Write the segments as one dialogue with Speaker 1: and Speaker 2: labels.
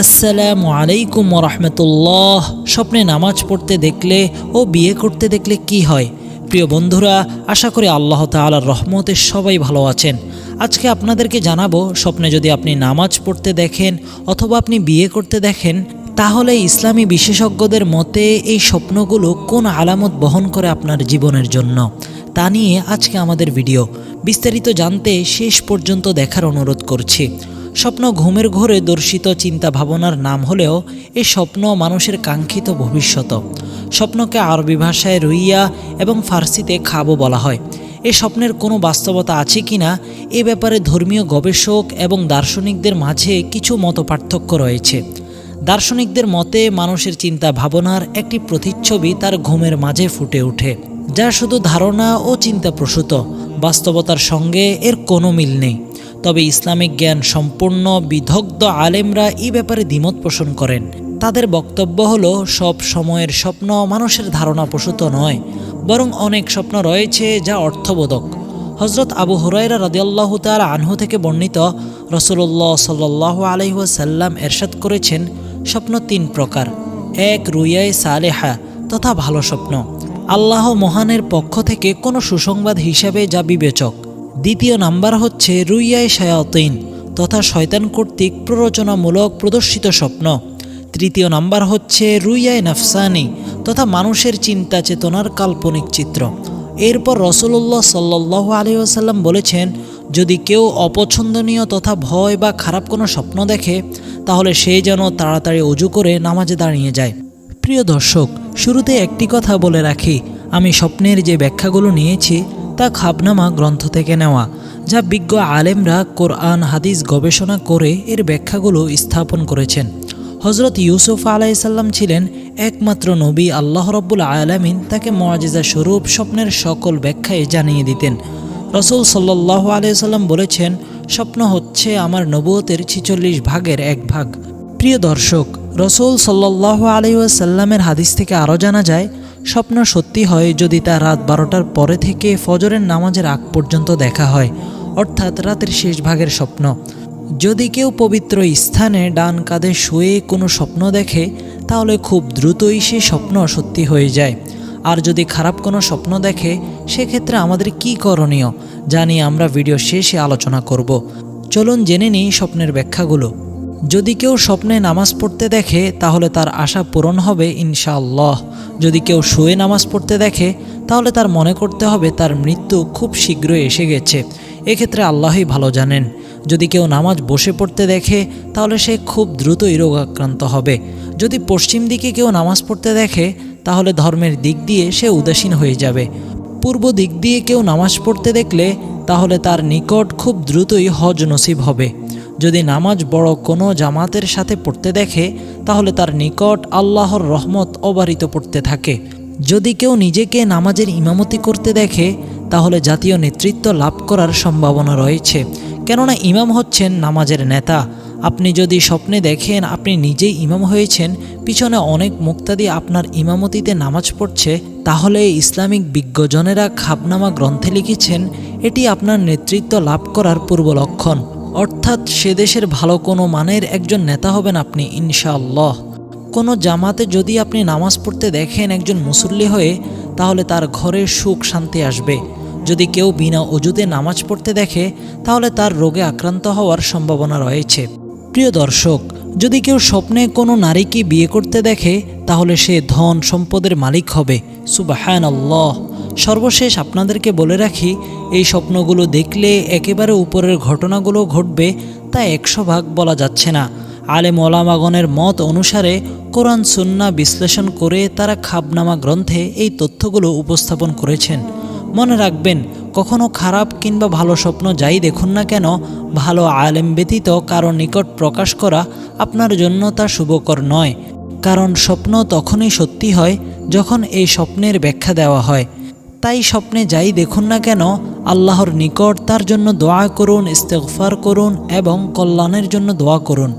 Speaker 1: আসসালামু আলাইকুম রহমতুল্লাহ। স্বপ্নে নামাজ পড়তে দেখলে ও বিয়ে করতে দেখলে কি হয়? প্রিয় বন্ধুরা, আশা করি আল্লাহ তালার রহমতে সবাই ভালো আছেন। আজকে আপনাদেরকে জানাব, স্বপ্নে যদি আপনি নামাজ পড়তে দেখেন অথবা আপনি বিয়ে করতে দেখেন, তাহলে ইসলামী বিশেষজ্ঞদের মতে এই স্বপ্নগুলো কোন আলামত বহন করে আপনার জীবনের জন্য? তা নিয়ে আজকে আমাদের ভিডিও। বিস্তারিত জানতে শেষ পর্যন্ত দেখার অনুরোধ করছি। স্বপ্ন ঘুমের ঘোরে দর্শিত চিন্তা ভাবনার নাম হলেও এ স্বপ্ন মানুষের কাঙ্ক্ষিত ভবিষ্যৎ। স্বপ্নকে আরবি ভাষায় রুইয়া এবং ফার্সিতে খাব বলা হয়। এ স্বপ্নের কোনো বাস্তবতা আছে কি না, এ ব্যাপারে ধর্মীয় গবেষক এবং দার্শনিকদের মাঝে কিছু মত পার্থক্য রয়েছে। দার্শনিকদের মতে, মানুষের চিন্তা ভাবনার একটি প্রতিচ্ছবি তার ঘুমের মাঝে ফুটে ওঠে, যা শুধু ধারণা ও চিন্তা প্রসূত বাস্তবতার সঙ্গে এর কোনো মিল নেই। তবে ইসলামিক জ্ঞান সম্পূর্ণ বিধগ্ধ আলেমরা এই ব্যাপারে দ্বিমত পোষণ করেন। তাদের বক্তব্য হলো, সব সময়ের স্বপ্ন মানুষের ধারণা প্রসূত নয়, বরং অনেক স্বপ্ন রয়েছে যা অর্থবোধক। হজরত আবু হুরাইরা রদিয়াল্লাহ তাল আনহু থেকে বর্ণিত রসুল্লাহ সাল্লাহ আলহিহাসাল্লাম এরশাদ করেছেন, স্বপ্ন তিন প্রকার। এক, রুইয়ায় সালেহা, তথা ভালো স্বপ্ন। আল্লাহ মহানের পক্ষ থেকে কোনো সুসংবাদ হিসাবে যা বিবেচক। দ্বিতীয় নাম্বার হচ্ছে রুইয়ায় শায়াতিন, তথা শয়তান কর্তৃক প্ররোচনামূলক প্রদর্শিত স্বপ্ন। তৃতীয় নাম্বার হচ্ছে রুইয়ায় নাফসানি, তথা মানুষের চিন্তা চেতনার কাল্পনিক চিত্র। এরপর রসুল্লাহ সাল্লাহ আসাল্লাম বলেছেন, যদি কেউ অপছন্দনীয় তথা ভয় বা খারাপ কোনো স্বপ্ন দেখে, তাহলে সে যেন তাড়াতাড়ি অজু করে নামাজে দাঁড়িয়ে যায়। প্রিয় দর্শক, শুরুতে একটি কথা বলে রাখি। আমি স্বপ্নের যে ব্যাখ্যাগুলো নিয়েছি তা খাবনামা গ্রন্থ থেকে নেওয়া, যা বিজ্ঞ আলেমরা কোরআন, হাদিস গবেষণা করে এর ব্যাখ্যাগুলো স্থাপন করেছেন। হজরত ইউসুফ আলাইসাল্লাম ছিলেন একমাত্র নবী আল্লাহ রব্বুল আলামিন তাকে মোয়াজিজা স্বরূপ স্বপ্নের সকল ব্যাখ্যায় জানিয়ে দিতেন। রসুল সাল্লাহ আলাইসাল্লাম বলেছেন, স্বপ্ন হচ্ছে আমার নবুয়তের ছিচল্লিশ ভাগের এক ভাগ। প্রিয় দর্শক রসুল সাল্লাহ আলাইসাল্লামের হাদিস থেকে আরও জানা যায়, স্বপ্ন সত্যি হয় যদি তা রাত বারোটার পরে থেকে ফজরের নামাজের আগ পর্যন্ত দেখা হয়, অর্থাৎ রাতের শেষ ভাগের স্বপ্ন। যদি কেউ পবিত্র স্থানে ডান কাঁধে শুয়ে কোনো স্বপ্ন দেখে, তাহলে খুব দ্রুতই সে স্বপ্ন সত্যি হয়ে যায়। আর যদি খারাপ কোনো স্বপ্ন দেখে, সেক্ষেত্রে আমাদের কি করণীয় নিয়ে আমরা ভিডিও শেষে আলোচনা করব। চলুন জেনে নিই স্বপ্নের ব্যাখ্যাগুলো। যদি কেউ স্বপ্নে নামাজ পড়তে দেখে, তাহলে তার আশা পূরণ হবে ইনশাআল্লাহ। যদি কেউ শুয়ে নামাজ পড়তে দেখে, তাহলে তার মনে করতে হবে তার মৃত্যু খুব শীঘ্রই এসে গেছে। এক্ষেত্রে আল্লাহই ভালো জানেন। যদি কেউ নামাজ বসে পড়তে দেখে, তাহলে সে খুব দ্রুতই রোগাক্রান্ত হবে। যদি পশ্চিম দিকে কেউ নামাজ পড়তে দেখে, তাহলে ধর্মের দিক দিয়ে সে উদাসীন হয়ে যাবে। পূর্ব দিক দিয়ে কেউ নামাজ পড়তে দেখলে, তাহলে তার নিকট খুব দ্রুতই হজ নসিব হবে। যদি নামাজ বড় কোনো জামাতের সাথে পড়তে দেখে, তাহলে তার নিকট আল্লাহর রহমত অবারিত পড়তে থাকে। যদি কেউ নিজেকে নামাজের ইমামতি করতে দেখে, তাহলে জাতীয় নেতৃত্ব লাভ করার সম্ভাবনা রয়েছে। কেননা ইমাম হচ্ছেন নামাজের নেতা। আপনি যদি স্বপ্নে দেখেন আপনি নিজেই ইমাম হয়েছেন, পিছনে অনেক মুক্তাদি আপনার ইমামতিতে নামাজ পড়ছে, তাহলে ইসলামিক বিজ্ঞজনেরা খাবনামা গ্রন্থে লিখেছেন, এটি আপনার নেতৃত্ব লাভ করার পূর্ব লক্ষণ অর্থাৎ সে দেশের ভালো কোনো মানের একজন নেতা হবেন আপনি, ইনশাআল্লাহ। কোনো জামাতে যদি আপনি নামাজ পড়তে দেখেন একজন মুসল্লি হয়ে, তাহলে তার ঘরে সুখ শান্তি আসবে। যদি কেউ বিনা অজুতে নামাজ পড়তে দেখে, তাহলে তার রোগে আক্রান্ত হওয়ার সম্ভাবনা রয়েছে। প্রিয় দর্শক, যদি কেউ স্বপ্নে কোনো নারীকে বিয়ে করতে দেখে, তাহলে সে ধন সম্পদের মালিক হবে। সুবাহান আল্লাহ সর্বশেষ আপনাদেরকে বলে রাখি, এই স্বপ্নগুলো দেখলে একেবারে উপরের ঘটনাগুলো ঘটবে তা একশো ভাগ বলা যাচ্ছে না। আলেম ওলামাগণের মত অনুসারে কোরআন, সুন্না বিশ্লেষণ করে তারা খাবনামা গ্রন্থে এই তথ্যগুলো উপস্থাপন করেছেন। মনে রাখবেন, কখনো খারাপ কিংবা ভালো স্বপ্ন যাই দেখুন না কেন, ভালো আলেম ব্যতীত কারও নিকট প্রকাশ করা আপনার জন্য তা শুভকর নয়। কারণ স্বপ্ন তখনই সত্যি হয় যখন এই স্বপ্নের ব্যাখ্যা দেওয়া হয়। তাই স্বপ্নে যাই দেখুন না কেন, আল্লাহর নিকট তার জন্য দোয়া করুন ইস্তেকফার করুন এবং কল্যাণের জন্য দোয়া করুন।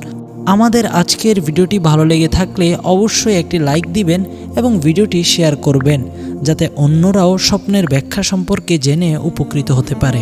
Speaker 1: আমাদের আজকের ভিডিওটি ভালো লেগে থাকলে অবশ্যই একটি লাইক দিবেন এবং ভিডিওটি শেয়ার করবেন, যাতে অন্যরাও স্বপ্নের ব্যাখ্যা সম্পর্কে জেনে উপকৃত হতে পারে।